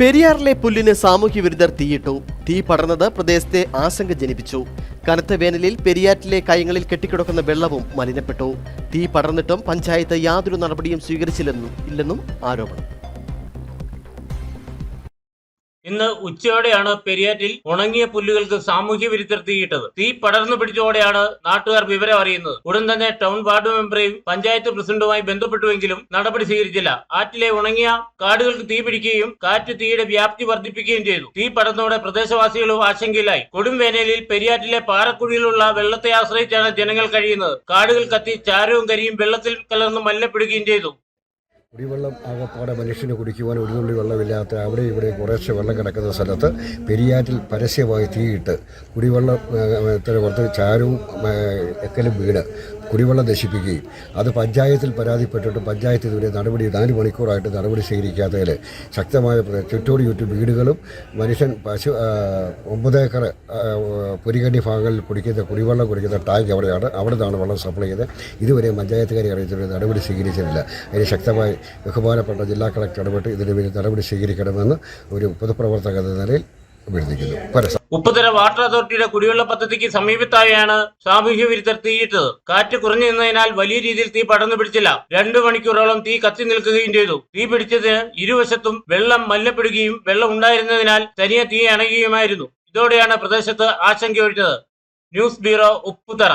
പെരിയാറിലെ പുല്ലിന് സാമൂഹ്യ വിരുദ്ധർ തീയിട്ടു. തീ പടർന്നത് പ്രദേശത്തെ ആശങ്ക ജനിപ്പിച്ചു. കനത്ത വേനലിൽ പെരിയാറ്റിലെ കയങ്ങളിൽ കെട്ടിക്കിടക്കുന്ന വെള്ളവും മലിനപ്പെട്ടു. തീ പടർന്നിട്ടും പഞ്ചായത്ത് യാതൊരു നടപടിയും സ്വീകരിച്ചില്ലെന്നും ഇല്ലെന്നും ആരോപണം. ഇന്ന് ഉച്ചയോടെയാണ് പെരിയാറ്റിൽ ഉണങ്ങിയ പുല്ലുകൾക്ക് സാമൂഹ്യ വിരുദ്ധർ തീയിട്ടത്. തീ പടർന്നു പിടിച്ചതോടെയാണ് നാട്ടുകാർ വിവരം അറിയുന്നത്. ഉടൻ തന്നെ ടൗൺ വാർഡ് മെമ്പറെയും പഞ്ചായത്ത് പ്രസിഡന്റുമായി ബന്ധപ്പെട്ടുവെങ്കിലും നടപടി സ്വീകരിച്ചില്ല. ആറ്റിലെ ഉണങ്ങിയ കാടുകൾക്ക് തീ പിടിക്കുകയും കാറ്റ് തീയുടെ വ്യാപ്തി വർദ്ധിപ്പിക്കുകയും ചെയ്തു. തീ പടർന്നതോടെ പ്രദേശവാസികളും ആശങ്കയിലായി. കൊടും വേനലിൽ പെരിയാറ്റിലെ പാറക്കുഴിയിലുള്ള വെള്ളത്തെ ആശ്രയിച്ചാണ് ജനങ്ങൾ കഴിയുന്നത്. കാടുകൾ കത്തി ചാരവും കരിയും വെള്ളത്തിൽ കലർന്ന് മല്ലപ്പെടുകയും ചെയ്തു. കുടിവെള്ളം ആകപ്പാടെ മനുഷ്യന് കുടിക്കുവാൻ ഒരു തുള്ളി വെള്ളമില്ലാത്ത അവിടെ ഇവിടെ കുറേശ്ശെ വെള്ളം കിടക്കുന്ന സ്ഥലത്ത് പെരിയാറ്റിൽ പരസ്യമായി തീയിട്ട് കുടിവെള്ളം പുറത്ത് ചാരവും എക്കലും വീട് കുടിവെള്ളം നശിപ്പിക്കുകയും അത് പഞ്ചായത്തിൽ പരാതിപ്പെട്ടിട്ട് പഞ്ചായത്ത് ഇതുവരെ നടപടി നാല് മണിക്കൂറായിട്ട് നടപടി സ്വീകരിക്കാത്തതിൽ ശക്തമായ ചുറ്റോട് ചുറ്റും വീടുകളും മനുഷ്യൻ പശു ഒമ്പതേക്കർ പുരികണ്ണി ഭാഗങ്ങളിൽ കുടിക്കുന്ന കുടിവെള്ളം കുടിക്കുന്ന ടാങ്ക് അവിടെയാണ് അവിടെ നിന്നാണ് വെള്ളം സപ്ലൈ ചെയ്ത് ഇതുവരെ പഞ്ചായത്തുകാരെ അറിയിച്ചിട്ട് നടപടി സ്വീകരിച്ചിട്ടില്ല. അതിന് ശക്തമായി ബഹുമാനപ്പെട്ട ജില്ലാ കളക്ടർ ഇടപെട്ട് ഇതിന് വേണ്ടി നടപടി സ്വീകരിക്കണമെന്ന് ഒരു പൊതുപ്രവർത്തക എന്ന നിലയിൽ അഭ്യർത്ഥിക്കുന്നു. ഉപ്പുതര വാട്ടർ അതോറിറ്റിയുടെ കുടിവെള്ള പദ്ധതിക്ക് സമീപത്തായാണ് സാമൂഹ്യ വിരുദ്ധർ തീയിട്ടത് കാറ്റ് കുറഞ്ഞു നിന്നതിനാൽ വലിയ രീതിയിൽ തീ പടർന്നു പിടിച്ചില്ല. രണ്ടു മണിക്കൂറോളം തീ കത്തി നിൽക്കുകയും ചെയ്തു. തീ പിടിച്ചതിന് ഇരുവശത്തും വെള്ളം മല്ലപ്പെടുകയും വെള്ളം ഉണ്ടായിരുന്നതിനാൽ തനിയെ തീ അണയുകയുമായിരുന്നു. ഇതോടെയാണ് പ്രദേശത്ത് ആശങ്കയൊഴിഞ്ഞത് ന്യൂസ് ബ്യൂറോ ഉപ്പുതറ.